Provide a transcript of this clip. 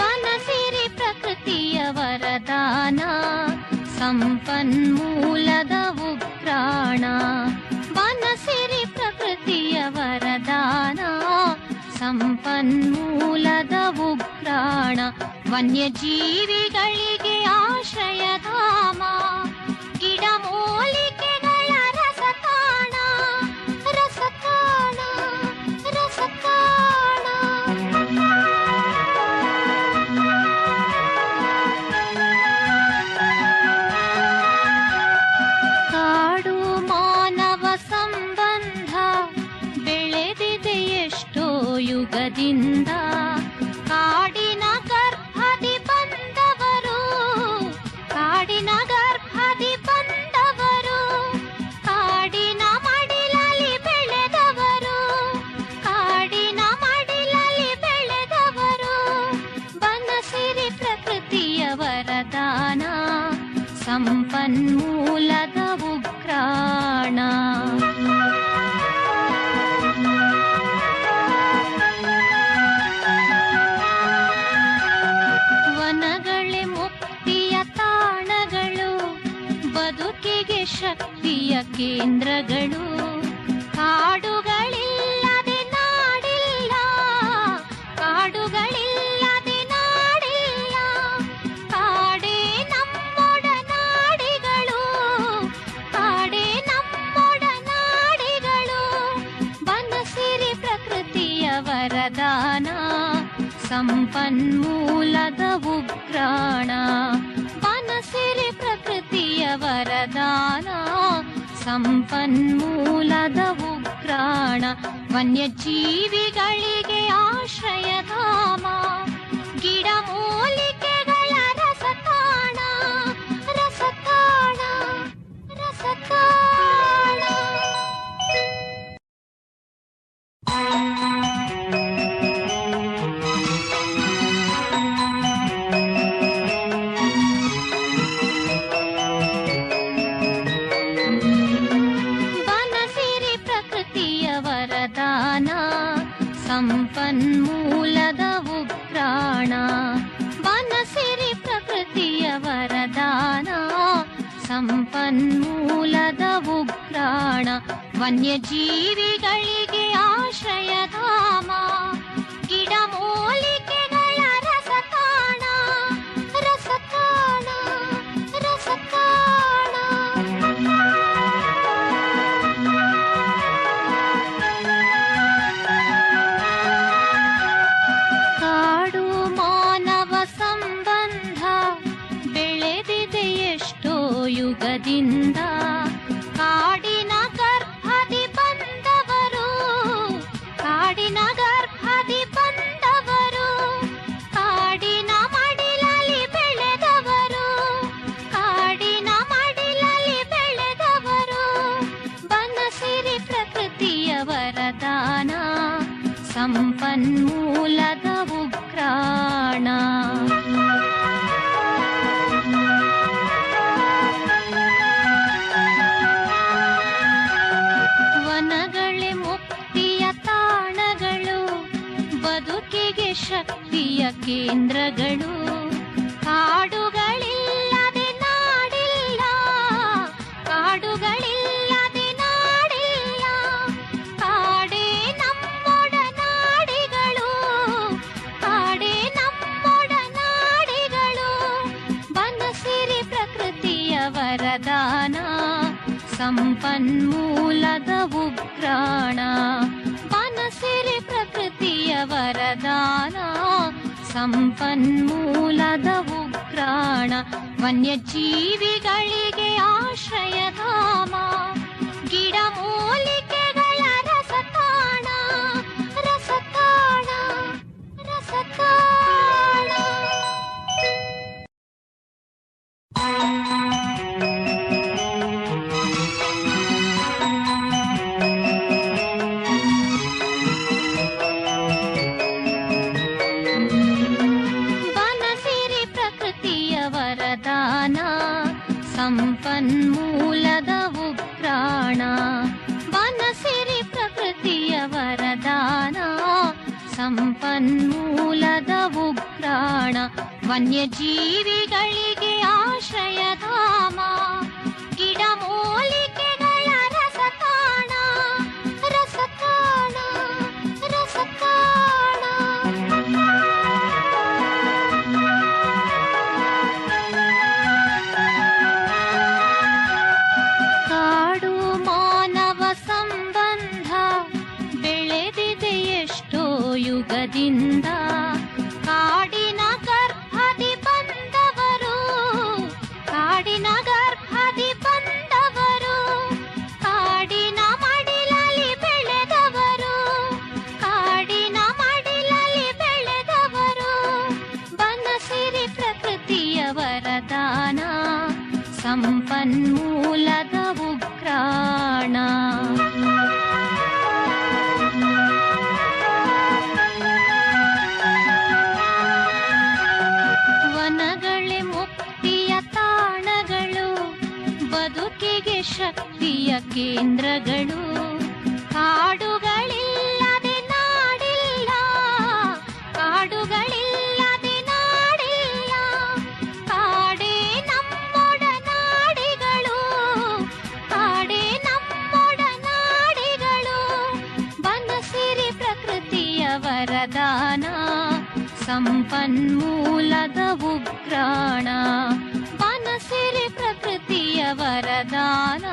ಬನಸಿರಿ ಪ್ರಕೃತಿಯ ವರದಾನ ಸಂಪನ್ಮೂಲದ ಉಗ್ರಾಣ ಬನಸಿರಿ ಪ್ರಕೃತಿಯ ವರದಾನ ಸಂಪನ್ಮೂಲದ ಉಗ್ರಾಣ ವನ್ಯಜೀವಿಗಳಿಗೆ ಆಶ್ರಯಧಾಮ ಗಿಡಮೂಲಿಕೆಗಳ ರಸತಾಣ ರಸತಾಣ ರಸತಾಣ. ಕಾಡು ಮಾನವ ಸಂಬಂಧ ಬೆಳೆದಿದೆ ಎಷ್ಟೋ ಯುಗದಿಂದ. ಸಂಪನ್ಮೂಲದ ಉಗ್ರಾಣ. ವನಗಳೇ ಮುಕ್ತಿಯ ತಾಣಗಳು ಬದುಕಿಗೆ ಶಕ್ತಿಯ ಕೇಂದ್ರಗಳು. ಸಂಪನ್ಮೂಲದ ಉಗ್ರಾಣ ಬನಸಿರಿ ಪ್ರಕೃತಿಯ ವರದಾನ ಸಂಪನ್ಮೂಲದ ಉಗ್ರಾಣ ವನ್ಯಜೀವಿಗಳಿಗೆ ಆಶ್ರಯಧಾಮ ಸಂಪನ್ಮೂಲದ ಉಗ್ರಾಣ ಬನಸಿರಿ ಪ್ರಕೃತಿಯ ವರದಾನ ಸಂಪನ್ಮೂಲದ ಉಗ್ರಾಣ ವನ್ಯಜೀವಿಗಳಿಗೆ ಆಶ್ರಯಧಾಮ ಸಂಪನ್ಮೂಲದ ಉಗ್ರಾಣ. ವನಗಳೇ ಮುಕ್ತಿಯ ತಾಣಗಳು ಬದುಕಿಗೆ ಶಕ್ತಿಯ ಕೇಂದ್ರಗಳು. ವರದಾನ ಸಂಪನ್ಮೂಲದ ಉಗ್ರಾಣ ಬನಸಿರಿ ಪ್ರಕೃತಿಯ ವರದಾನ ಸಂಪನ್ಮೂಲದ ಉಗ್ರಾಣ ವನ್ಯಜೀವಿಗಳಿಗೆ ಆಶ್ರಯಧಾಮ. ಸಂಪನ್ಮೂಲದ ಉಗ್ರಾಣ ಬನಸಿರಿ ಪ್ರಕೃತಿಯ ವರದಾನ ಸಂಪನ್ಮೂಲದ ಉಗ್ರಾಣ ವನ್ಯಜೀವಿಗಳಿಗೆ ಆಶ್ರಯಧಾಮ ವರದಾನ ಸಂಪನ್ಮೂಲದ ಉಗ್ರಾಣ. ವನಗಳೇ ಮುಕ್ತಿಯ ತಾಣಗಳು ಬದುಕಿಗೆ ಶಕ್ತಿಯ ಕೇಂದ್ರಗಳು. वरदान सम्पन्मूलदु प्रण मनसि प्रकृतय वरदान।